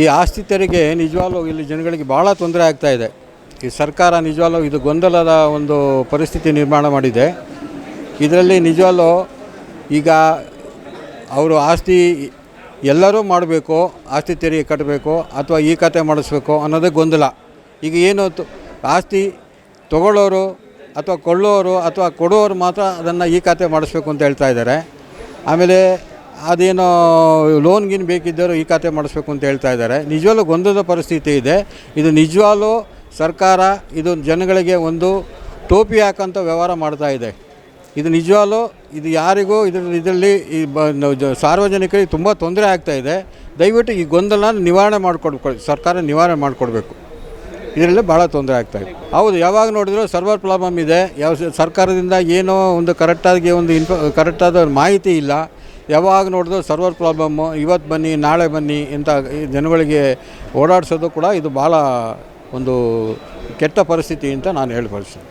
ಈ ಆಸ್ತಿ ತೆರಿಗೆ ನಿಜವಾಗ್ಲೂ ಇಲ್ಲಿ ಜನಗಳಿಗೆ ಭಾಳ ತೊಂದರೆ ಆಗ್ತಾ ಇದೆ. ಈ ಸರ್ಕಾರ ನಿಜವಾಗ್ಲೂ ಇದು ಗೊಂದಲದ ಒಂದು ಪರಿಸ್ಥಿತಿ ನಿರ್ಮಾಣ ಮಾಡಿದೆ. ಇದರಲ್ಲಿ ನಿಜವಾಗ್ಲೂ ಈಗ ಅವರು ಆಸ್ತಿ ಎಲ್ಲರೂ ಮಾಡಬೇಕು, ಆಸ್ತಿ ತೆರಿಗೆ ಕಟ್ಟಬೇಕು ಅಥವಾ ಈ ಖಾತೆ ಮಾಡಿಸ್ಬೇಕು ಅನ್ನೋದೇ ಗೊಂದಲ. ಈಗ ಏನು ಆಸ್ತಿ ತಗೊಳ್ಳೋರು ಅಥವಾ ಕೊಳ್ಳೋರು ಅಥವಾ ಕೊಡೋರು ಮಾತ್ರ ಅದನ್ನು ಈ ಖಾತೆ ಮಾಡಿಸ್ಬೇಕು ಅಂತ ಹೇಳ್ತಾ ಇದ್ದಾರೆ. ಆಮೇಲೆ ಅದೇನೋ ಲೋನ್ ಗಿನ್ ಬೇಕಿದ್ದರೂ ಈ ಖಾತೆ ಮಾಡಿಸ್ಬೇಕು ಅಂತ ಹೇಳ್ತಾ ಇದ್ದಾರೆ. ನಿಜವಾಗ್ಲೂ ಗೊಂದಲದ ಪರಿಸ್ಥಿತಿ ಇದೆ. ಇದು ನಿಜವಾಗ್ಲೂ ಸರ್ಕಾರ, ಇದು ಜನಗಳಿಗೆ ಒಂದು ಟೋಪಿ ಹಾಕೋಂಥ ವ್ಯವಹಾರ ಮಾಡ್ತಾ ಇದೆ. ಇದು ನಿಜವಾಗ್ಲೂ ಇದು ಯಾರಿಗೂ ಇದ್ರ ಇದರಲ್ಲಿ ಈ ಬ ಸಾರ್ವಜನಿಕರಿಗೆ ತುಂಬ ತೊಂದರೆ ಆಗ್ತಾ ಇದೆ. ದಯವಿಟ್ಟು ಈ ಗೊಂದಲ ನಿವಾರಣೆ ಮಾಡಿಕೊಡ್ಬೇಕು ಸರ್ಕಾರ ನಿವಾರಣೆ ಮಾಡಿಕೊಡ್ಬೇಕು. ಇದರಲ್ಲಿ ಭಾಳ ತೊಂದರೆ ಆಗ್ತಾ ಇದೆ. ಹೌದು, ಯಾವಾಗ ನೋಡಿದ್ರು ಸರ್ವರ್ ಪ್ರಾಬ್ಲಮ್ ಇದೆ. ಯಾವ ಸರ್ಕಾರದಿಂದ ಏನೋ ಒಂದು ಕರೆಕ್ಟಾಗಿ ಒಂದು ಇನ್ಫ, ಕರೆಕ್ಟಾದ ಮಾಹಿತಿ ಇಲ್ಲ. ಯಾವಾಗ ನೋಡಿದ್ರು ಸರ್ವರ್ ಪ್ರಾಬ್ಲಮ್ಮು ಇವತ್ತು ಬನ್ನಿ, ನಾಳೆ ಬನ್ನಿ ಇಂಥ ಜನಗಳಿಗೆ ಓಡಾಡಿಸೋದು ಕೂಡ ಇದು ಭಾಳ ಒಂದು ಕೆಟ್ಟ ಪರಿಸ್ಥಿತಿ ಅಂತ ನಾನು ಹೇಳಿ ಹೇಳ್ಬಯಸ್ತೀನಿ.